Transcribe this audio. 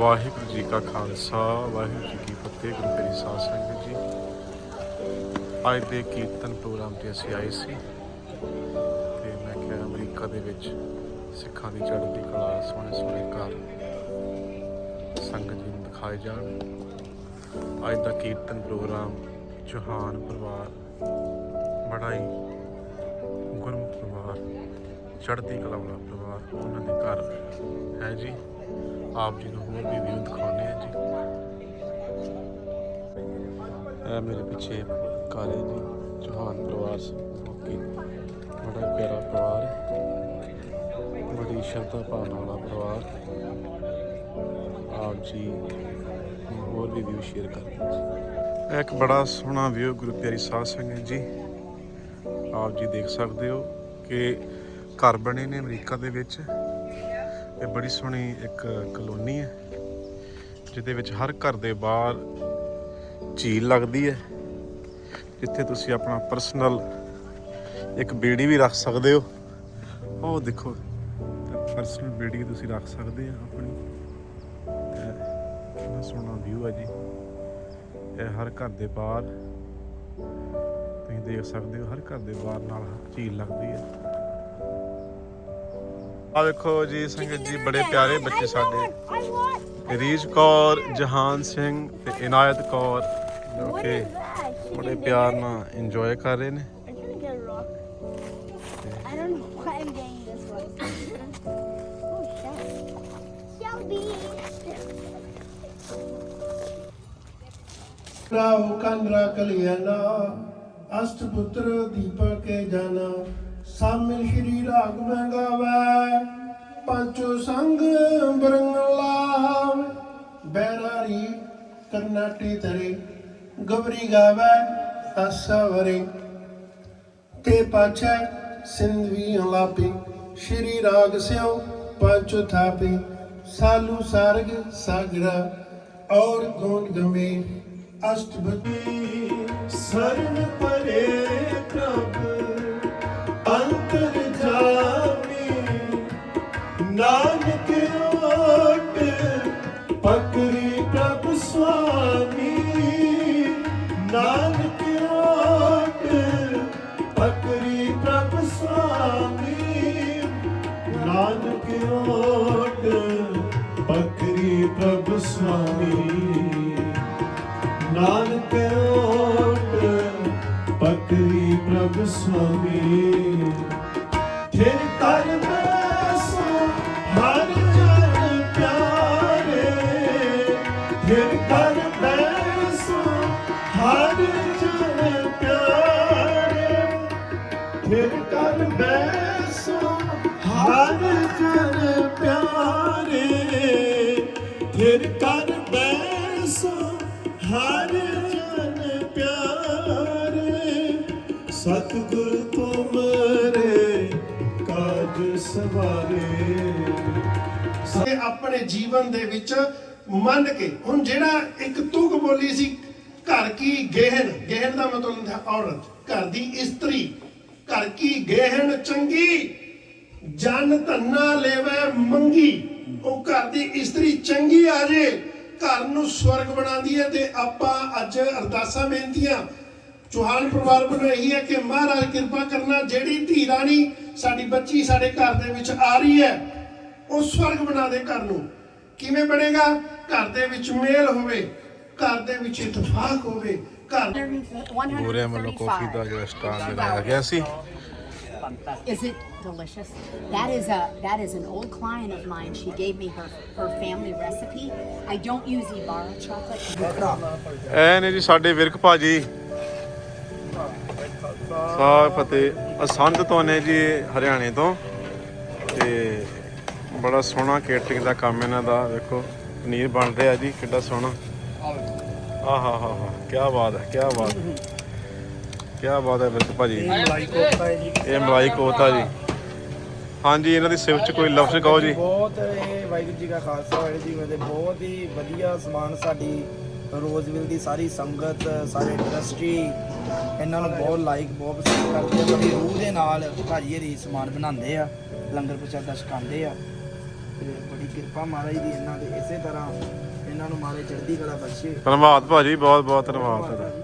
ਵਾਹਿਗੁਰੂ ਜੀ ਕਾ ਖਾਲਸਾ, ਵਾਹਿਗੁਰੂ ਜੀ ਕੀ ਫਤਿਹ, ਗੁਰੂ ਤੇਰੀ ਸਾਧ ਸੰਗਤ ਜੀ। ਅੱਜ ਦੇ ਕੀਰਤਨ ਪ੍ਰੋਗਰਾਮ ਤੇ ਅਸੀਂ ਆਏ ਸੀ ਤੇ ਮੈਂ ਕਿਹਾ ਅਮਰੀਕਾ ਦੇ ਵਿੱਚ ਸਿੱਖਾਂ ਦੀ ਚੜ੍ਹਦੀ ਕਲਾ, ਸੋਹਣੇ ਸੋਹਣੇ ਘਰ ਸੰਗਤ ਜੀ ਨੂੰ ਦਿਖਾਏ ਜਾਣ। ਅੱਜ ਦਾ ਕੀਰਤਨ ਪ੍ਰੋਗਰਾਮ ਚੌਹਾਨ ਪਰਿਵਾਰ, ਬੜਾ ਹੀ ਗੁਰਮੁਖ ਪਰਿਵਾਰ, ਚੜ੍ਹਦੀ ਕਲਾ ਵਾਲਾ ਪਰਿਵਾਰ, ਉਹਨਾਂ ਦੇ ਘਰ ਹੈ ਜੀ। ਆਪ ਜੀ ਨੂੰ ਹੋਰ ਵੀ ਵਿਊ ਦਿਖਾਉਂਦੇ ਆ ਜੀ। ਇਹ ਮੇਰੇ ਪਿੱਛੇ ਕਾਲੇ ਜੀ ਚੌਹਾਨ ਪਰਿਵਾਰ ਬਾਕੀ ਬੜਾ ਪਿਆਰਾ ਪਰਿਵਾਰ ਬੜੀ ਸ਼ਰਧਾ ਭਾਵਨਾ ਵਾਲਾ ਪਰਿਵਾਰ। ਆਪ ਜੀ ਨੂੰ ਹੋਰ ਵੀ ਵਿਊ ਸ਼ੇਅਰ ਕਰਦੇ ਜੀ। ਇਹ ਇੱਕ ਬੜਾ ਸੋਹਣਾ ਵਿਊ ਗੁਰੂ ਪਿਆਰੀ ਸਾਧ ਸੰਗਤ ਜੀ। ਆਪ ਜੀ ਦੇਖ ਸਕਦੇ ਹੋ ਕਿ ਘਰ ਬਣੇ ਨੇ ਅਮਰੀਕਾ ਦੇ ਵਿੱਚ। ਇਹ ਬੜੀ ਸੋਹਣੀ ਇੱਕ ਕਲੋਨੀ ਹੈ, ਜਿਹਦੇ ਵਿੱਚ ਹਰ ਘਰ ਦੇ ਬਾਹਰ ਝੀਲ ਲੱਗਦੀ ਹੈ। ਜਿੱਥੇ ਤੁਸੀਂ ਆਪਣਾ ਪਰਸਨਲ ਇੱਕ ਬੇੜੀ ਵੀ ਰੱਖ ਸਕਦੇ ਹੋ। ਉਹ ਦੇਖੋ ਪਰਸਨਲ ਬੇੜੀ ਤੁਸੀਂ ਰੱਖ ਸਕਦੇ ਆ ਆਪਣੀ। ਇਹ ਕਿੰਨਾ ਸੋਹਣਾ ਵਿਊ ਹੈ ਜੀ। ਇਹ ਹਰ ਘਰ ਦੇ ਬਾਹਰ ਤੁਸੀਂ ਦੇਖ ਸਕਦੇ ਹੋ, ਹਰ ਘਰ ਦੇ ਬਾਹਰ ਨਾਲ ਝੀਲ ਲੱਗਦੀ ਹੈ। ਆ ਵੇਖੋ ਜੀ ਸੰਗਤ ਜੀ ਬੜੇ ਪਿਆਰੇ ਬੱਚੇ ਸਾਡੇ। ਰੀਜ ਕੌਰ ਜਹਾਨ ਸਿੰਘ ਤੇ ਇਨਾਇਤ ਕੌਰ। ਜੋ ਕਿ ਬੜੇ ਪਿਆਰ ਨਾਲ ਇੰਜੋਏ ਕਰ ਰਹੇ ਨੇ। ਕੰਦਰਾ ਕਲਿਆਣਾ ਅਸ਼ਟ ਪੁੱਤਰ ਦੀਪਕ ਕੇ ਜਾਣਾ ਸ਼੍ਰੀ ਰਾਗ ਮੈਂ ਗਾਵੇ, ਪੰਚੋ ਸੰਗ ਬਰੰਗਲਾ ਬੈਰਾਰੀ ਕਰਨਾਟੀ ਤਰੇ ਗਬਰੀ ਗਾਵੇ ਅਸਵਰੇ ਤੇ ਪਾਛੈ ਸਿੰਧਵੀ ਹਲਾਪੀ ਸ਼੍ਰੀ ਰਾਗ ਸਿਓ ਪੰਚੋ ਥਾਪੀ। ਸਾਲੂ ਸਾਰਗ ਸਾਗਰਾ, ਔਰ ਗੋਨ ਗੰਭੀਰ ਅਸ਼ਟਭੁਜੀ। ਸਰਨ ਪਰੇ ਪ੍ਰਭ ਨਾਨਕ ਓਟ ਪਕਰੀ ਪ੍ਰਭ ਸੁਆਮੀ ਨਾਨਕ ਓਟ ਪਕਰੀ ਪ੍ਰਭ ਸੁਆਮੀ ਨਾਨਕ ਓਟ ਪਕਰੀ ਪ੍ਰਭ ਸੁਆਮੀ ਥਿਰ ਕਰ ਬੈਸੋ ਹਰ ਜਨ ਪਿਆਰੇ। ਥਿਰ ਕਰ ਥਿਰ ਕਰ ਬੈਸੋ, ਹਰ ਜਨ ਪਿਆਰੇ। ਸਤਿਗੁਰ ਤੁਮਰੇ ਕਾਜ ਸਵਾਰੇ ਸੇ ਆਪਣੇ ਜੀਵਨ ਦੇ ਵਿੱਚ ਮੰਨ ਕੇ, ਹੁਣ ਜਿਹੜਾ ਇੱਕ ਤੁਕ ਬੋਲੀ ਸੀ, ਘਰ ਕੀ ਗਹਿਣ ਗਹਿਣ ਦਾ ਮਤਲਬ ਹੁੰਦਾ ਔਰਤ। ਘਰ ਦੀ ਇਸਤਰੀ, ਘਰ ਕੀ ਗਹਿਣ ਚੰਗੀ, ਜਨ ਧੰਨਾ ਲੈਵੇ ਮੰਗੀ। ਉਹ ਘਰ ਦੀ ਇਸਤਰੀ ਚੰਗੀ ਆ ਜੇ ਘਰ ਨੂੰ ਸਵਰਗ ਬਣਾਉਂਦੀ ਹੈ ਤੇ ਆਪਾਂ ਅੱਜ ਅਰਦਾਸਾਂ ਬੇਨਤੀਆਂ। ਚੌਹਾਨ ਪਰਿਵਾਰ ਵੱਲੋਂ ਇਹੀ ਹੈ ਕਿ ਮਹਾਰਾਜ ਕਿਰਪਾ ਕਰਨਾ ਜਿਹੜੀ ਧੀ ਰਾਣੀ ਸਾਡੀ ਬੱਚੀ ਸਾਡੇ ਘਰ ਦੇ ਵਿੱਚ ਆ ਰਹੀ ਹੈ ਉਹ ਸਵਰਗ ਬਣਾ ਦੇ ਘਰ ਨੂੰ। ਕਿਵੇਂ ਬਣੇਗਾ? ਘਰ ਦੇ ਵਿੱਚ ਮੇਲ ਹੋਵੇ ਘਰ ਦੇ ਵਿੱਚ ਇਤਫਾਕ ਹੋਵੇ ਘਰ ਗੋਰਿਆਂ ਵੱਲੋਂ ਕਾਫੀ ਦਾ ਜਿਹੜਾ ਸਟਾਲ ਲਗਾਇਆ ਗਿਆ ਸੀ Is it delicious? That is a that is an old client of mine. She gave me her her family recipe. I don't use Ibarra chocolate. ਐ ਨੇ ਜੀ ਸਾਡੇ ਵਿਰਕ ਭਾਜੀ ਸਾਹ ਫਤਿਹ ਅਸੰਧ ਤੋਂ ਨੇ ਜੀ ਹਰਿਆਣੇ ਤੋਂ ਤੇ ਬੜਾ ਸੋਹਣਾ ਕੇਟਰਿੰਗ ਦਾ ਕੰਮ ਇਹਨਾਂ ਦਾ ਵੇਖੋ ਪਨੀਰ ਬਣ ਰਿਹਾ ਜੀ ਕਿੱਡਾ ਸੋਹਣਾ ਆਹਾ ਹਾ ਹਾ ਕੀ ਬਾਤ ਹੈ ਕੀ ਬਾਤ ਹੈ ਕੀ ਬਾਤ ਹੈ ਵਿਰਕ ਭਾਜੀ। ਇਹ ਮਲਾਈ ਕੋਫਤਾ ਹੈ ਜੀ। ਇਹ ਮਲਾਈ ਕੋਫਤਾ ਜੀ। ਹਾਂਜੀ ਇਹਨਾਂ ਦੀ ਸਿਫਤ ਚ ਕੋਈ ਲਫ਼ਜ਼ ਕਹੋ ਜੀ। ਬਹੁਤ ਇਹ ਵਾਹਿਗੁਰੂ ਜੀ ਦਾ ਖਾਲਸਾ ਵਾਹਿਗੁਰੂ ਜੀ ਫਤਿਹ। ਬਹੁਤ ਹੀ ਵਧੀਆ ਸਮਾਨ ਸਾਡੀ ਰੋਜ਼ਵਿਲ ਦੀ ਸਾਰੀ ਸੰਗਤ ਸਾਰੇ ਇੰਡਸਟਰੀ ਇਹਨਾਂ ਨੂੰ ਬਹੁਤ ਲਾਈਕ ਬਹੁਤ ਪਸੰਦ ਕਰਦੇ ਆ। ਬੜੀ ਰੂਹ ਦੇ ਨਾਲ ਭਾਜੀ ਹਰੀ ਸਮਾਨ ਬਣਾਉਂਦੇ ਆ ਲੰਗਰ ਪ੍ਰਸ਼ਾਦਾ ਛਕਾਉਂਦੇ ਆ। ਤੇ ਬੜੀ ਕਿਰਪਾ ਮਹਾਰਾਜ ਦੀ ਇਹਨਾਂ ਦੇ ਇਸੇ ਤਰ੍ਹਾਂ ਨੂੰ ਮਾਰੇ ਚੜ੍ਹਦੀ ਕਲਾ ਬਖਸ਼ੇ। ਧੰਨਵਾਦ ਭਾਜੀ ਬਹੁਤ ਬਹੁਤ ਧੰਨਵਾਦ। ਤੁਹਾਡਾ